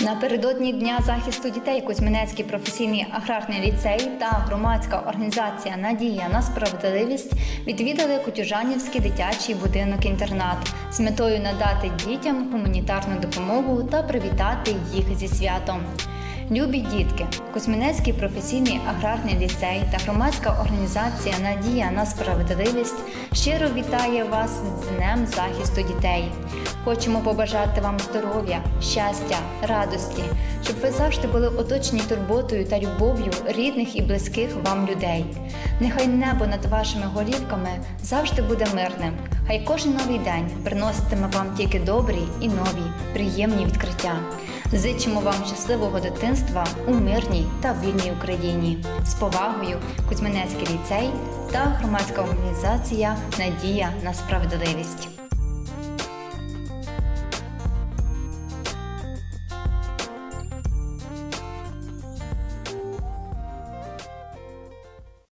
Напередодні дня захисту дітей Кузьминецький професійний аграрний ліцей та громадська організація Надія на справедливість відвідали Кутюжанівський дитячий будинок-інтернат з метою надати дітям гуманітарну допомогу та привітати їх зі святом. Любі дітки, Кузьминецький професійний аграрний ліцей та громадська організація Надія на справедливість щиро вітає вас з Днем захисту дітей. Хочемо побажати вам здоров'я, щастя, радості, щоб ви завжди були оточені турботою та любов'ю рідних і близьких вам людей. Нехай небо над вашими голівками завжди буде мирним. Хай кожен новий день приноситиме вам тільки добрі і нові, приємні відкриття. Зичимо вам щасливого дитинства у мирній та вільній Україні. З повагою Кузьминецький ліцей та громадська організація Надія на справедливість.